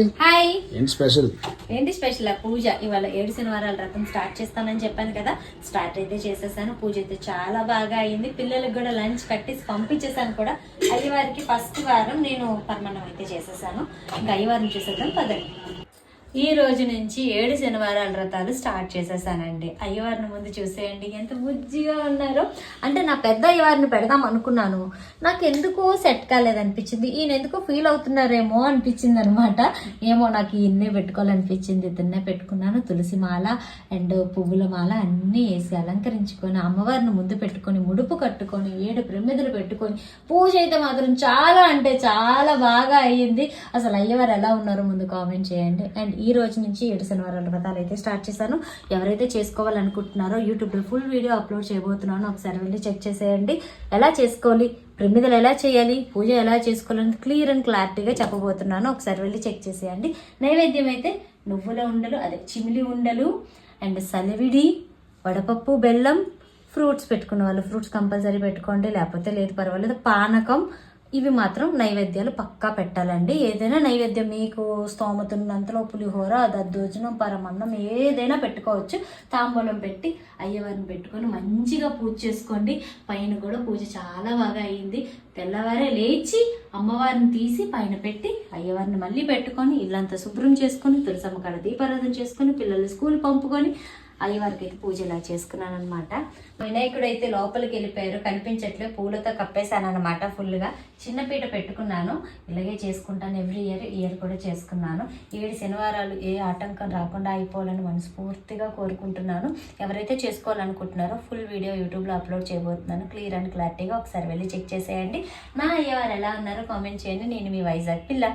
Hi. Hi. ఏంటి special? ఏంటి special? Puja. ఇవాళ ఏడు శనివారాల రథం స్టార్ట్ చేస్తానని చెప్పాను కదా. స్టార్ట్ అయితే చేసేసాను. పూజ అయితే చాలా బాగా అయింది. పిల్లలకు కూడా లంచ్ కట్టేసి పంపించేసాను కూడా. అయ్యవారికి ఫస్ట్ వారం నేను పర్మణం అయితే చేసేసాను. ఇంకా అయ్యవారిని చూసేద్దాం. పదండి. ఈ రోజు నుంచి ఏడు శనివారాల వ్రతాలు స్టార్ట్ చేసేసానండి. అయ్యవారిని ముందు చూసేయండి. ఎంత బుజ్జిగా ఉన్నారో. అంటే నా పెద్ద అయ్యవారిని పెడదాం అనుకున్నాను. నాకు ఎందుకో సెట్ కాలేదనిపించింది. ఈయన ఎందుకో ఫీల్ అవుతున్నారేమో అనిపించింది అనమాట ఏమో నాకు ఈయన్నే పెట్టుకోవాలనిపించింది. ఇద్దరినే పెట్టుకున్నాను. తులసి మాల అండ్ పువ్వుల మాల అన్నీ వేసి అలంకరించుకొని అమ్మవారిని ముందు పెట్టుకొని ముడుపు కట్టుకొని ఏడు ప్రమిదలు పెట్టుకొని పూజ అయితే మాత్రం చాలా అంటే చాలా బాగా అయ్యింది. అసలు అయ్యవారు ఎలా ఉన్నారో ముందు కామెంట్ చేయండి. అండ్ ఈ రోజు నుంచి ఏడు శనివారాల వ్రతాలు అయితే స్టార్ట్ చేశాను. ఎవరైతే చేసుకోవాలనుకుంటున్నారో యూట్యూబ్లో ఫుల్ వీడియో అప్లోడ్ చేయబోతున్నాను. ఒకసారి వెళ్ళి చెక్ చేసేయండి. ఎలా చేసుకోవాలి? ప్రమిదలు ఎలా చేయాలి? పూజ ఎలా చేసుకోవాలని క్లియర్ అండ్ క్లారిటీగా చెప్పబోతున్నాను. ఒకసారి వెళ్ళి చెక్ చేసేయండి. నైవేద్యం అయితే నువ్వుల ఉండలు అదే చిమిలి ఉండలు అండ్ సలివిడి వడపప్పు బెల్లం ఫ్రూట్స్ పెట్టుకున్న వాళ్ళు. ఫ్రూట్స్ కంపల్సరీ పెట్టుకోండి. లేకపోతే లేదు పర్వాలేదు. పానకం ఇవి మాత్రం నైవేద్యాలు పక్కా పెట్టాలండి. ఏదైనా నైవేద్యం మీకు స్తోమత ఉన్నంతలో పులిహోర దద్దోజనం పరమన్నం ఏదైనా పెట్టుకోవచ్చు. తాంబూలం పెట్టి అయ్యవారిని పెట్టుకొని మంచిగా పూజ చేసుకోండి. పైన కూడా పూజ చాలా బాగా అయింది. తెల్లవారే లేచి అమ్మవారిని తీసి పైన పెట్టి అయ్యవారిని మళ్ళీ పెట్టుకొని ఇల్లంతా శుభ్రం చేసుకొని తులసమ్మ కాడ దీపారాధన చేసుకొని పిల్లలు స్కూల్ పంపుకొని అయ్యవారికి అయితే పూజ ఇలా చేసుకున్నాను అనమాట వినాయకుడు అయితే లోపలికి వెళ్ళిపోయారు. కనిపించట్లే. పూలతో కప్పేశాను అనమాట ఫుల్గా చిన్న పీట పెట్టుకున్నాను. ఇలాగే చేసుకుంటాను. ఎవ్రీ ఇయర్ ఇయర్ కూడా చేసుకున్నాను. ఏడు శనివారాలు ఏ ఆటంకం రాకుండా అయిపోవాలని మనస్ఫూర్తిగా కోరుకుంటున్నాను. ఎవరైతే చేసుకోవాలనుకుంటున్నారో ఫుల్ వీడియో యూట్యూబ్లో అప్లోడ్ చేయబోతున్నాను. క్లియర్ అండ్ క్లారిటీగా ఒకసారి వెళ్ళి చెక్ చేసేయండి. నా అయ్యవారు ఎలా ఉన్నారో కామెంట్ చేయండి. నేను మీ వైజాగ్ పిల్ల.